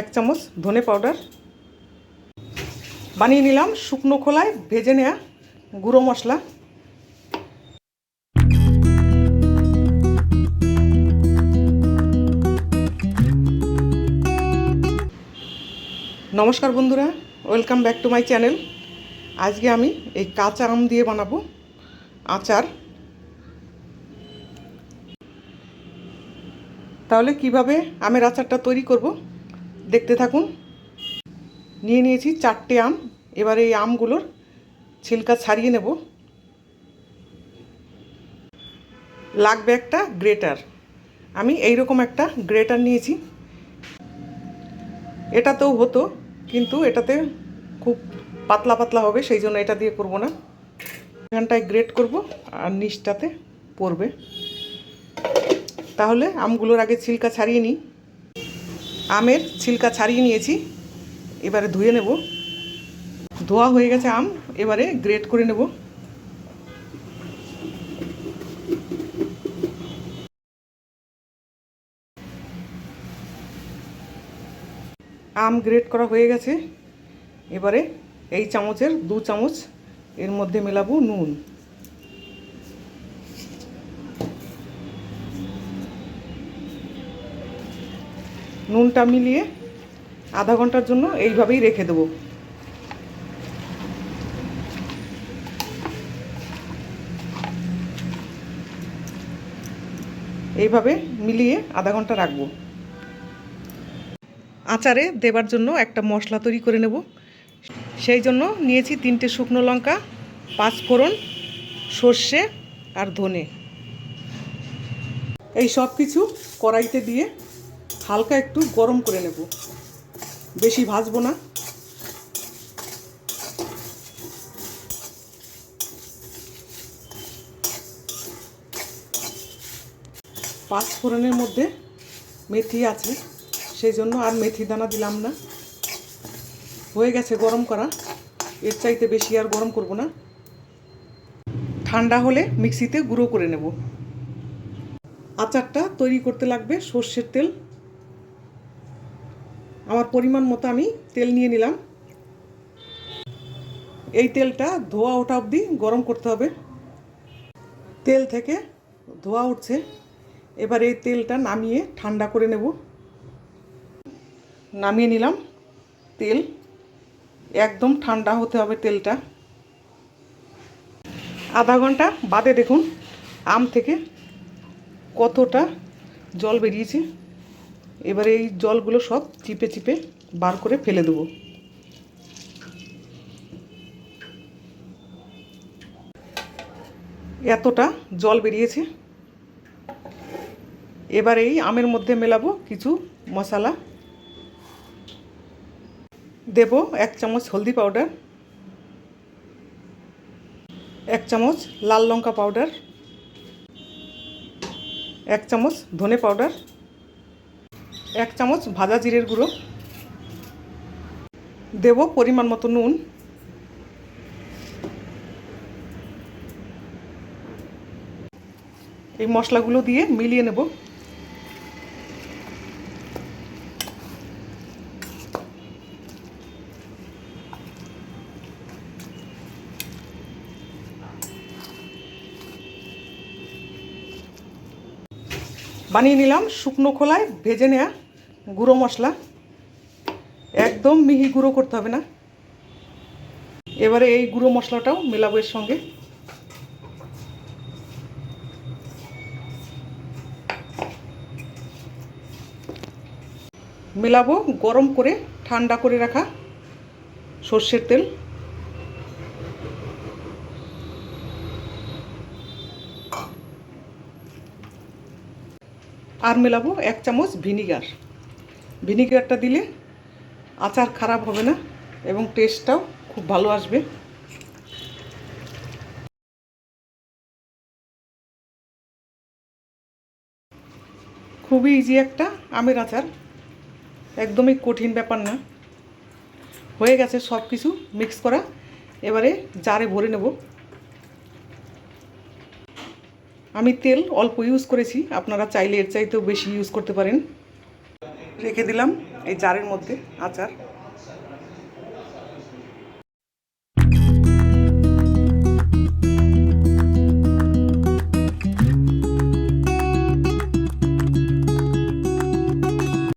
এক চামচ ধনে পাউডার। বানিয়ে নিলাম শুকনো খোলায় ভেজে নেওয়া গুঁড়ো মশলা। নমস্কার বন্ধুরা, welcome back to my channel. আজকে আমি এই কাঁচা আম দিয়ে বানাবো আচার। তাহলে কীভাবে আমের আচারটা তৈরি করব দেখতে থাকুন। নিয়ে নিয়েছি চারটে আম। এবার এই আমগুলোর ছিলকা ছাড়িয়ে নেব। লাগবে একটা গ্রেটার। আমি এই রকম একটা গ্রেটার নিয়েছি। এটাতেও হতো, কিন্তু এটাতে খুব পাতলা পাতলা হবে, সেই জন্য এটা দিয়ে করব না। এখানটায় গ্রেট করব, আর নিচটাতে পড়বে। তাহলে আমগুলোর আগে ছিলকা ছাড়িয়ে নিই। আমের ছিলকা ছাড়িয়ে নিয়েছি। এবারে ধুয়ে নেব। ধোয়া হয়ে গেছে আম, এবারে গ্রেট করে নেব। আম গ্রেট করা হয়ে গেছে। এবারে এই চামচের দু চামচ এর মধ্যে মেলাবো নুন। নুনটা মিলিয়ে আধা ঘণ্টার জন্য এইভাবেই রেখে দেবো। এইভাবে মিলিয়ে আধা ঘণ্টা রাখব। আচারে দেবার জন্য একটা মশলা তৈরি করে নেব। সেই জন্য নিয়েছি তিনটে শুকনো লঙ্কা, পাঁচ ফোড়ন, সর্ষে আর ধনে। এই সব কিছু কড়াইতে দিয়ে হালকা একটু গরম করে নেব। বেশি ভাজবো না। পাঁচ ফোড়নের মধ্যে মেথি আছে, সেই জন্য আর মেথি দানা দিলাম না। হয়ে গেছে গরম করা। এর চাইতে বেশি আর গরম করব না। ঠান্ডা হলে মিক্সিতে গুঁড়ো করে নেব। আচারটা তৈরি করতে লাগবে সর্ষের তেল। আমার পরিমাণ মতো আমি তেল নিয়ে নিলাম। এই তেলটা ধোয়া ওঠা অবধি গরম করতে হবে। তেল থেকে ধোয়া উঠছে। এবার এই তেলটা নামিয়ে ঠান্ডা করে নেব। নামিয়ে নিলাম তেল। একদম ঠান্ডা হতে হবে তেলটা। আধা ঘণ্টা বাদে দেখুন আম থেকে কতটা জল বেরিয়েছে। এবারে এই জলগুলো সব চিপে চিপে বার করে ফেলে দেবো। এতটা জল বেরিয়েছে। এবার এই আমের মধ্যে মেলাবো কিছু মশলা। দেব এক চামচ হলদি পাউডার। এক চামচ লাল লঙ্কা পাউডার। এক চামচ ধনে পাউডার। এক চামচ ভাজা জিরের গুঁড়ো। দেব পরিমাণ মতো নুন। এই মশলাগুলো দিয়ে মিলিয়ে নেব। বানিয়ে নিলাম শুকনো খোলায় ভেজে নেওয়া গুঁড়ো মশলা। একদম মিহি গুঁড়ো করতে হবে না। এবারে এই গুঁড়ো মশলাটাও মেলাবো এর সঙ্গে। মেলাবো গরম করে, ঠান্ডা করে রাখা সর্ষের তেল। আর মেলাবো এক চামচ ভিনিগার। ভিনিগারটা দিলে আচার খারাপ হবে না এবং টেস্টটাও খুব ভালো আসবে। খুবই ইজি একটা আমের আচার। একদমই কঠিন ব্যাপার না। হয়ে গেছে সব কিছু মিক্স করা। এবারে জারে ভরে নেব। আমি তেল অল্প ইউজ করেছি। আপনারা চাইলে এর চাইতেও বেশি ইউজ করতে পারেন। রেখে দিলাম এই জারের মধ্যে আচার।